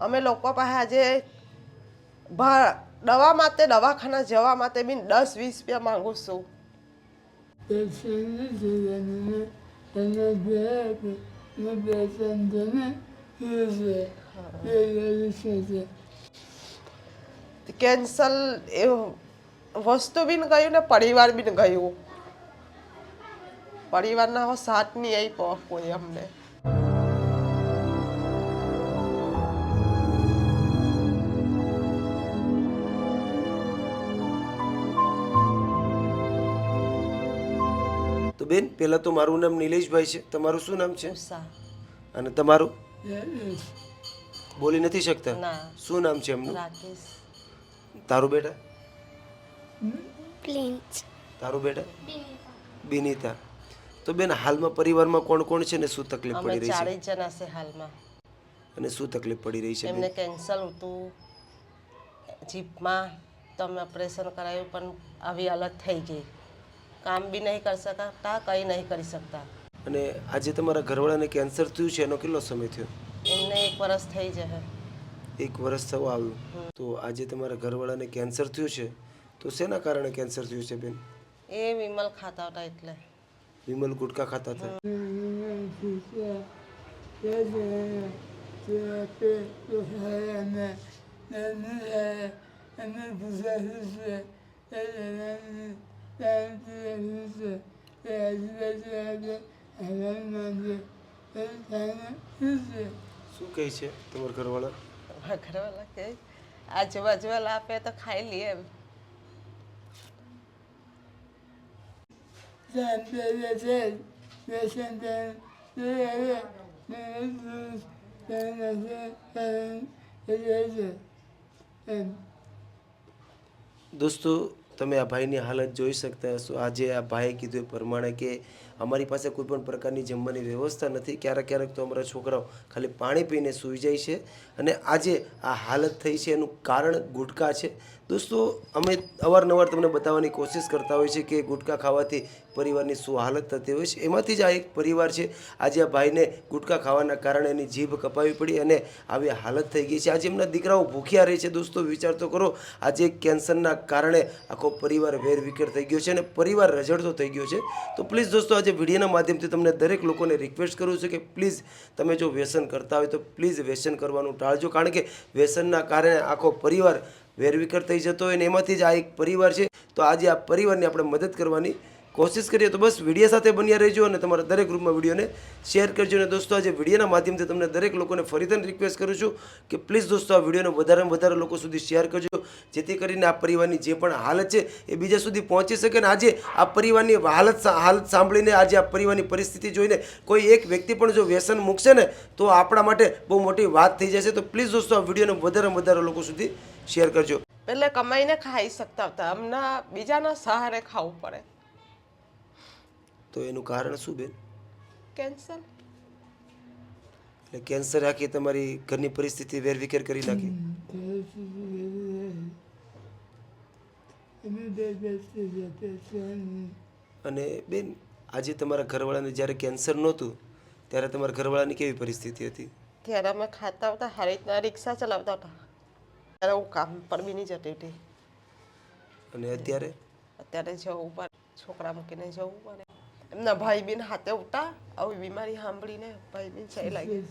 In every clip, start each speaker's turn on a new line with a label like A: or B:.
A: અમે લોકો પાસે આજે ભા દવા માટે દવાખાના જવા માટે બી દસ વીસ રૂપિયા માંગુ છું કેન્સલ એ વસ્તુ બી ગયું ને પરિવાર બી ગયું. પરિવારના સાથ નહીં આપ્યો કોઈ અમને.
B: બેન પહેલાં તો મારું નામ નિલેશભાઈ છે. તમારું શું નામ છે? અને તમારું? બોલી નથી શકતા? શું નામ છે એમનું? તારું બેટા? તારું બેટા? બિનિતા. તો બેન હાલમાં પરિવારમાં કોણ કોણ છે ને શું તકલીફ પડી રહી છે?
A: ચારેય જણા છે હાલમાં.
B: અને શું તકલીફ પડી રહી છે
A: એમને કેન્સલ હતું જીપમાં તો અમે ઓપરેશન કરાયું પણ આવી હાલત થઈ ગઈ. કામ બી નહીં કરી શકતા કંઈ નહીં કરી શકતા.
B: અને આજે તમારા ઘરવાળાને કેન્સર થયું છે એનો કેટલો સમય થયો?
A: એમને એક વર્ષ થઈ જશે.
B: એક વર્ષ થવા આવ્યું. તો આજે તમારા ઘરવાળાને કેન્સર થયું છે? તો શેના કારણે કેન્સર થયું છે બેન?
A: એ વિમલ ખાતા હતા એટલે.
B: વિમલ ગુટકા ખાતા હતા. શું કહે છે તમારા ઘરવાળા?
A: ઘરવાળા કે આજુબાજુવાળા આપે તો ખાઈ લઈએ એમ.
B: દોસ્તો તમે આ ભાઈની હાલત જોઈ શકતા હશો. આજે આ ભાઈએ કીધું એ પ્રમાણે કે અમારી પાસે કોઈપણ પ્રકારની જમવાની વ્યવસ્થા નથી. ક્યારેક ક્યારેક તો અમારા છોકરાઓ ખાલી પાણી પીને સૂઈ જાય છે અને આજે આ હાલત થઈ છે એનું કારણ ગુટકા છે. દોસ્તો, અમે અવારનવાર તમને બતાવવાની કોશિશ કરતા હોઈએ છીએ કે ગુટકા ખાવાથી પરિવારની શું હાલત થતી હોય છે. એમાંથી જ આ એક પરિવાર છે. આજે આ ભાઈને ગુટકા ખાવાના કારણે એની જીભ કપાવી પડી અને આવી હાલત થઈ ગઈ છે. આજે એમના દીકરાઓ ભૂખ્યા રહે છે. દોસ્તો, વિચાર તો કરો, આજે કેન્સરના કારણે આખો પરિવાર વેર વિખેર થઈ ગયો છે અને પરિવાર રજડતો થઈ ગયો છે. તો પ્લીઝ દોસ્તો આજે વિડીયોના માધ્યમથી તમને દરેક લોકોને રિક્વેસ્ટ કરું છું કે પ્લીઝ તમે જો વ્યસન કરતા હોય તો પ્લીઝ વ્યસન કરવાનું ટાળજો. કારણ કે વ્યસનના કારણે આખો પરિવાર વેરવિકર થઈ જતો હોય અને એમાંથી જ આ એક પરિવાર છે. તો આજે આ પરિવારની આપણે મદદ કરવાની કોશિશ કરીએ તો બસ વીડિયો સાથે બન્યા રહેજો અને તમારા દરેક ગ્રુપમાં વિડીયોને શેર કરજો અને દોસ્તો, આજે વિડીયોના માધ્યમથી તમને દરેક લોકોને ફરીથી રિક્વેસ્ટ કરું છું કે પ્લીઝ દોસ્તો, આ વિડીયોને વધારેમાં વધારે લોકો સુધી શેર કરજો, જેથી કરીને આ પરિવારની જે પણ હાલત છે એ બીજા સુધી પહોંચી શકે અને આજે આ પરિવારની હાલત હાલત સાંભળીને આજે આ પરિવારની પરિસ્થિતિ જોઈને કોઈ એક વ્યક્તિ પણ જો વ્યસન મૂકશે ને, તો આપણા માટે બહુ મોટી વાત થઈ જશે. તો પ્લીઝ દોસ્તો, આ વિડીયોને વધારેમાં વધારે લોકો સુધી શેર કરજો.
A: પહેલાં કમાઈને ખાઈ શકતા હતા. હમણાં બીજાના સહારે ખાવું પડે.
B: તો એનું કારણ શું બેન?
A: કેન્સર.
B: એટલે કેન્સર આખી તમારી ઘરની પરિસ્થિતિ વેરવિખેર કરી નાખી. અને બેન આજે તમારા ઘરવાળાને જ્યારે કેન્સર નહોતું ત્યારે તમારા ઘરવાળાની કેવી પરિસ્થિતિ હતી?
A: ત્યારે અમે ખાતા હતા સારી રીતના રિક્ષા ચલાવતા હતા. ત્યારે હું કામ પર બી નહીં જતી હતી.
B: અને અત્યારે?
A: અત્યારે જવું પડે. છોકરા મૂકીને જવું પડે. એમના ભાઈ બેન હાથે ઉતા આવી બીમારી સાંભળીને ભાઈ બેન ચાઈ લાગી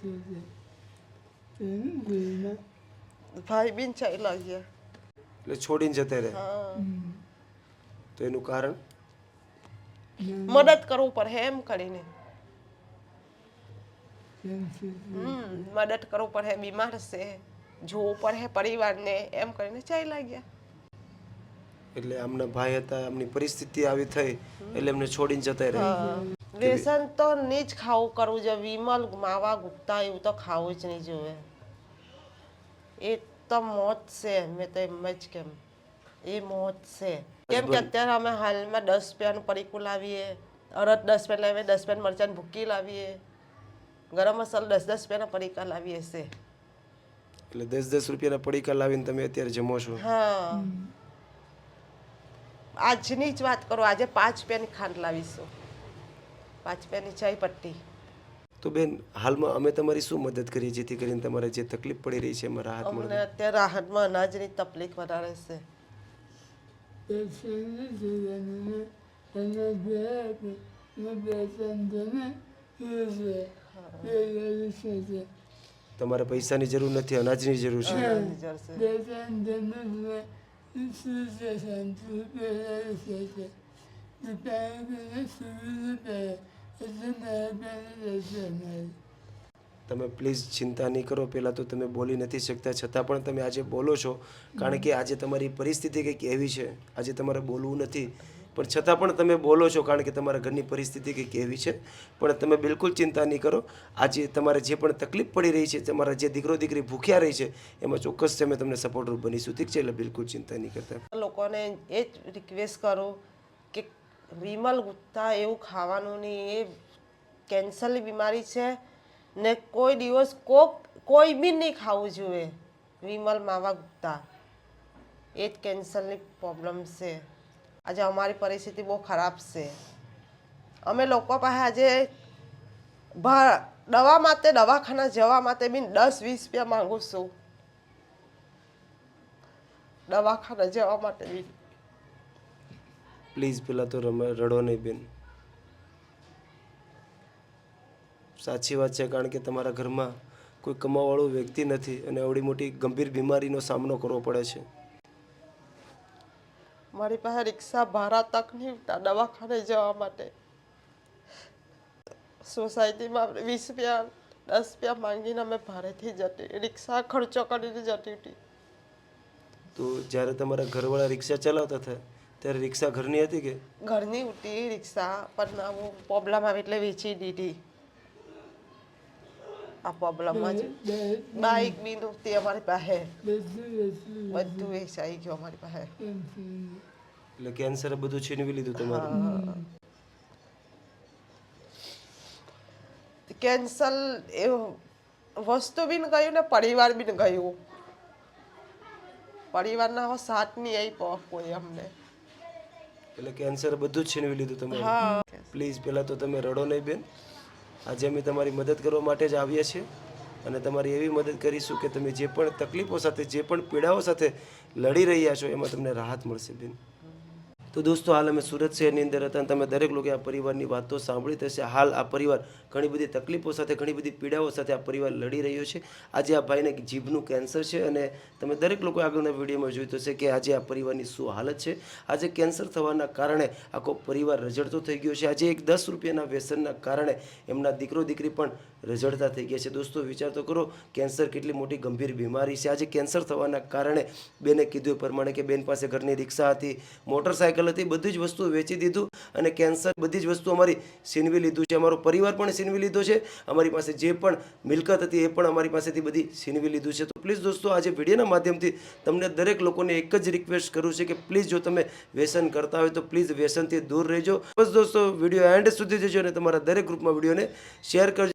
A: ભાઈ બેન ચાઈ લાગ્યા
B: એટલે છોડીને જતે રહે તો એનું કારણ?
A: મદદ કરવું પડે એમ કરીને. હમ મદદ કરવું પડે બીમાર છે જોવું પડે પરિવારને એમ કરીને ચાઈ લાગ્યા
B: એટલે આમના ભાઈ હતા એમની પરિસ્થિતિ આવી થઈ એટલે એમને છોડીને જતા રહી.
A: વ્યસન તો નહીં જ ખાવું કરવું જોઈએ. વિમલ માવા ગુપ્તા એવું તો ખાવું જ નહીં જોઈએ. એ તો મોત છે. મેં તો એમ જ કેમ. એ મોત છે. કેમ કે અત્યારે અમે હાલમાં દસ રૂપિયાનું પડીકું લાવીએ. અડદ દસ રૂપિયા લાવીએ દસ રૂપિયાની મરચાંની ભૂકી લાવીએ. ગરમ મસાલો દસ દસ રૂપિયાના પડીકા લાવીએ છે.
B: એટલે દસ દસ રૂપિયાના પડીકા લાવીને તમે અત્યારે જમો છો.
A: હા. આજની જ વાત કરો આજે પાંચ રૂપિયાની ખાંડ લાવીશું. પાંચ રૂપિયાની ચાય પટ્ટી.
B: તો બેન હાલમાં અમે તમારી શું મદદ કરીએ જેથી કરીને તમારે જે તકલીફ પડી રહી છે એમાં રાહત મળે
A: અત્યારે રાહતમાં અનાજની તકલીફ વધારે છે.
B: તમારે પૈસાની જરૂર નથી અનાજની જરૂર છે. તમે પ્લીઝ ચિંતા નહીં કરો. પહેલાં તો તમે બોલી નથી શકતા. છતાં પણ તમે આજે બોલો છો. કારણ કે આજે તમારી પરિસ્થિતિ કંઈક એવી છે. આજે તમારે બોલવું નથી. પણ છતાં પણ તમે બોલો છો કારણ કે તમારા ઘરની પરિસ્થિતિ કંઈક એવી છે. પણ તમે બિલકુલ ચિંતા નહીં કરો. આજે તમારે જે પણ તકલીફ પડી રહી છે, તમારા જે દીકરો દીકરી ભૂખ્યા રહી છે, એમાં ચોક્કસ અમે તમને સપોર્ટરૂપ બનીશું. ઠીક છે? એટલે બિલકુલ ચિંતા નહીં કરતા.
A: લોકોને એ જ રિક્વેસ્ટ કરો કે વિમલ ગુપ્તા એવું ખાવાનું નહીં, એ કેન્સરની બીમારી છે ને કોઈ દિવસ કોક, કોઈ બી નહીં ખાવું જોઈએ. વિમલ માવા ગુપ્તા. એ જ કેન્સરની પ્રોબ્લેમ છે. આજે અમારી પરિસ્થિતિ બહુ ખરાબ છે. અમે લોકો પાસે આજે દવા માટે, દવાખાના જવા માટે બી દસ, વીસ રૂપિયા માગું છું. દવાખાના જવા માટે બી.
B: પ્લીઝ પેલા તો રમે, રડો નહીં બેન. સાચી વાત છે, કારણ કે તમારા ઘરમાં કોઈ કમાવાળો વ્યક્તિ નથી અને આવડી મોટી ગંભીર બીમારીનો સામનો કરવો પડે છે.
A: મારી પાસે રિક્ષા ભાડા તક નહીં દવાખાને જવા માટે. સોસાયટીમાં વીસ રૂપિયા દસ રૂપિયા માંગીને અમે ભાડેથી જતી રિક્ષા ખર્ચો કરીને જતી હતી.
B: તો જ્યારે તમારા ઘરવાળા રિક્ષા ચલાવતા હતા ત્યારે રિક્ષા ઘરની હતી કે?
A: ઘરની ઉઠી રિક્ષા પણ આવું પ્રોબ્લેમ આવે એટલે વેચી દીધી. આ પ્રોબ્લેમમાં જ.
C: બે
A: બાઇક બી. નહોતી અમારી પાસે. બધું વેચાઈ ગયું અમારી પાસે.
B: એટલે કેન્સરે બધું છીનવી લીધું તમારું?
A: કેન્સલ એવું વસ્તુ બી ન ગયું ને પરિવાર બી ન ગયું. પરિવારના હો સાથ નહીં આપ્યો કોઈ અમને.
B: એટલે કેન્સર બધું જ છીનવી લીધું તમે?
A: હા.
B: પ્લીઝ પહેલાં તો તમે રડો નહીં બેન. આજે અમે તમારી મદદ કરવા માટે જ આવ્યા છીએ અને તમારી એવી મદદ કરીશું કે તમે જે પણ તકલીફો સાથે, જે પણ પીડાઓ સાથે લડી રહ્યા છો, એમાં તમને રાહત મળશે બેન. તો દોસ્તો, હાલ અમે સુરત શહેરની અંદર હતા અને તમે દરેક લોકો આ પરિવારની વાતો સાંભળી થશે હાલ આ પરિવાર ઘણી બધી તકલીફો સાથે, ઘણી બધી પીડાઓ સાથે આ પરિવાર લડી રહ્યો છે. આજે આ ભાઈને જીભનું કેન્સર છે અને તમે દરેક લોકો આગળના વિડીયોમાં જોયું હશે કે આજે આ પરિવારની શું હાલત છે. આજે કેન્સર થવાના કારણે આખો પરિવાર રઝળતો થઈ ગયો છે. આજે એક દસ રૂપિયાના વ્યસનના કારણે એમના દીકરો, દીકરી પણ રઝળતા થઈ ગયા છે. દોસ્તો, વિચાર તો કરો, કેન્સર કેટલી મોટી ગંભીર બીમારી છે. આજે કેન્સર થવાના કારણે બેને કીધું એ પ્રમાણે કે બેન પાસે ઘરની રિક્ષા હતી મોટરસાયકલ હતી બધી જ વસ્તુઓ વેચી દીધું અને કેન્સર બધી જ વસ્તુ અમારી છીનવી લીધું છે. અમારો પરિવાર પણ છીનવી લીધો છે. અમારી પાસે જે પણ મિલકત હતી એ પણ અમારી પાસેથી બધી છીનવી લીધું છે. તો પ્લીઝ દોસ્તો, આજે વિડીયોના માધ્યમથી તમને દરેક લોકોને એક જ રિક્વેસ્ટ કરું છે કે પ્લીઝ જો તમે વ્યસન કરતા હોય તો પ્લીઝ વ્યસનથી દૂર રહેજો. બસ દોસ્તો, વીડિયો એન્ડ સુધી જજો અને તમારા દરેક ગ્રુપમાં વિડીયોને શેર કરજો.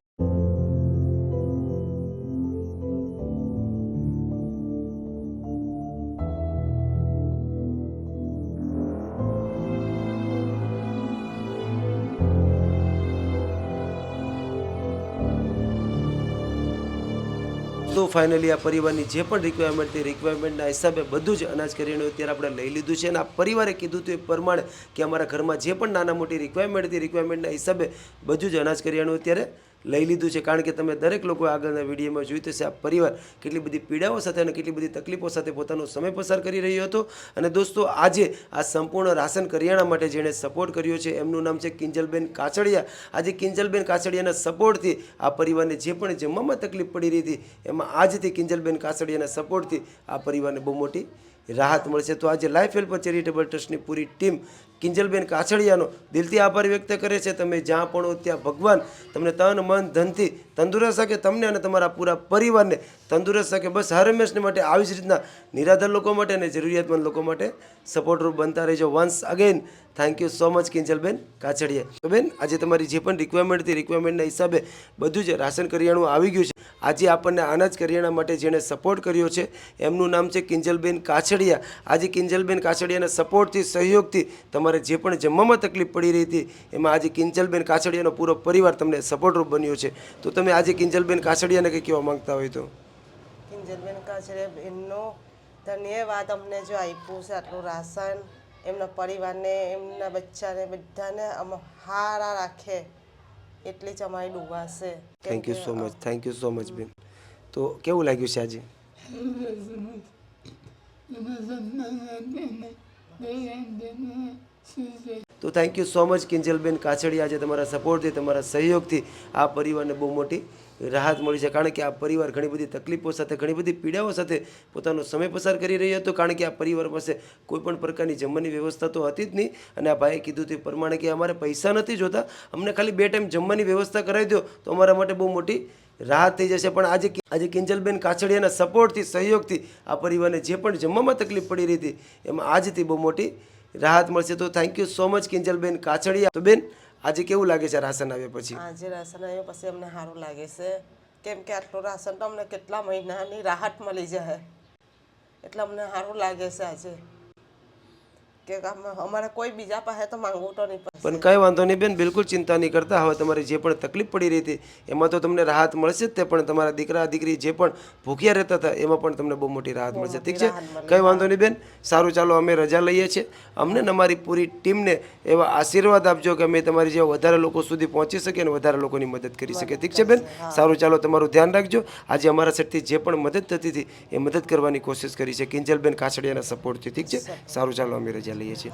B: તો ફાઇનલી આ પરિવારની જે પણ રિક્વાયરમેન્ટ હતી રિક્વાયરમેન્ટના હિસાબે બધું જ અનાજ કરીને અત્યારે આપણે લઈ લીધું છે. અને આ પરિવારે કીધું હતું એ પ્રમાણે કે અમારા ઘરમાં જે પણ નાના મોટી રિક્વાયરમેન્ટ હતી રિક્વાયરમેન્ટના હિસાબે બધું જ અનાજ કરિયાણું અત્યારે લઈ લીધું છે. કારણ કે તમે દરેક લોકો આગળના વિડીયોમાં જોયું થશે આ પરિવાર કેટલી બધી પીડાઓ સાથે અને કેટલી બધી તકલીફો સાથે પોતાનો સમય પસાર કરી રહ્યો હતો. અને દોસ્તો, આજે આ સંપૂર્ણ રાશન કરિયાણા માટે જેણે સપોર્ટ કર્યો છે, એમનું નામ છે કિંજલબેન કાછડિયા. આજે કિંજલબેન કાછડિયાના સપોર્ટથી આ પરિવારને જે પણ જમવામાં તકલીફ પડી રહી હતી, એમાં આજથી કિંજલબેન કાછડિયાના સપોર્ટથી આ પરિવારને બહુ મોટી રાહત મળશે. તો આજે લાઈફ હેલ્પર ચેરિટેબલ ટ્રસ્ટની પૂરી ટીમ કિંજલબેન કાછડિયાનો દિલથી આભાર વ્યક્ત કરે છે. તમે જ્યાં પણ હો ત્યાં ભગવાન તમને તન, મન, ધનથી તંદુરસ્ત રાખે તમને અને તમારા પૂરા પરિવારને. તંદુરસ્ત રાખે. બસ હર હંમેશને માટે આવી જ રીતના નિરાધાર લોકો માટે અને જરૂરિયાતમંદ લોકો માટે સપોર્ટરૂપ બનતા રહેજો. Once again thank you so much Kinjalben Kachhadiya. તો બેન, આજે તમારી જે પણ રિક્વાયરમેન્ટ હતી રિક્વાયરમેન્ટના હિસાબે બધું જ રાશન કરિયાણું આવી ગયું છે. આજે આપણને આના જ કરિયાણા માટે જેણે સપોર્ટ કર્યો છે, એમનું નામ છે કિંજલબેન કાછડિયા. આજે કિંજલબેન કાછડિયાના સપોર્ટથી સહયોગથી તમારે જે પણ જમવામાં તકલીફ પડી રહી હતી, એમાં આજે કિંજલબેન કાછડિયાનો પૂરો પરિવાર તમને સપોર્ટરૂપ બન્યો છે. તો તમે આજે કિંજલબેન કાછડિયાને કંઈ કહેવા માંગતા હોય તો
A: કિંજલબેન કાછરે બેનનો ધન્યવાદ અમને જો આપ્યું છે આટલું રાશન એમના પરિવારને એમના બચ્ચાને બધાને હારા રાખે એટલી જ અમારી દુઆ છે
B: thank you so much thank you so much બેન તો કેવું લાગ્યું છે આજે તો thank you so much Kinjalben Kachhadiya, આજે તમારા સપોર્ટથી તમારા સહયોગથી આ પરિવારને બહુ મોટી રાહત મળી છે. કારણ કે આ પરિવાર ઘણી બધી તકલીફો સાથે, ઘણી બધી પીડાઓ સાથે પોતાનો સમય પસાર કરી રહ્યો હતો. કારણ કે આ પરિવાર પાસે કોઈ પણ પ્રકારની જમવાની વ્યવસ્થા તો હતી જ નહીં. અને આ ભાઈએ કીધું તે પ્રમાણે કે અમારે પૈસા નથી જોતા. અમને ખાલી બે ટાઈમ જમવાની વ્યવસ્થા કરાવી દો, તો અમારા માટે બહુ મોટી રાહત થઈ જશે. પણ આજે આજે કિંજલબેન કાછડિયાના સપોર્ટથી સહયોગથી આ પરિવારને જે પણ જમવામાં તકલીફ પડી રહી હતી, એમાં આજથી બહુ મોટી રાહત મળશે તો thank you so much Kinjalben Kachhadiya. તો બેન, આજે કેવું લાગે છે રાશન આવ્યા પછી?
A: આજે રાશન આવ્યા પછી અમને સારું લાગે છે. કેમ કે આટલું રાશન તો અમને કેટલા મહિનાની રાહત મળી જાય એટલે અમને સારું લાગે છે આજે. કે અમારે કોઈ બીજા પાસે તો માંગવું તો નહીં
B: પણ કંઈ વાંધો નહીં બેન બિલકુલ ચિંતા નહીં કરતા. હવે તમારી જે પણ તકલીફ પડી રહી હતી એમાં તો તમને રાહત મળશે જ તે પણ તમારા દીકરા દીકરી જે પણ ભૂખ્યા રહેતા હતા એમાં પણ તમને બહુ મોટી રાહત મળશે. ઠીક છે? કંઈ વાંધો નહીં બેન સારું ચાલો અમે રજા લઈએ છીએ. અમને અમારી પૂરી ટીમને એવા આશીર્વાદ આપજો કે અમે તમારી જેવા વધારે લોકો સુધી પહોંચી શકીએ અને વધારે લોકોની મદદ કરી શકીએ. ઠીક છે બેન? સારું ચાલો તમારું ધ્યાન રાખજો. આજે અમારા સેટથી જે પણ મદદ થતી હતી એ મદદ કરવાની કોશિશ કરી છે. કિંજલબેન કાછડિયાના સપોર્ટથી ઠીક છે? સારું ચાલો અમે રજા લઈએ છીએ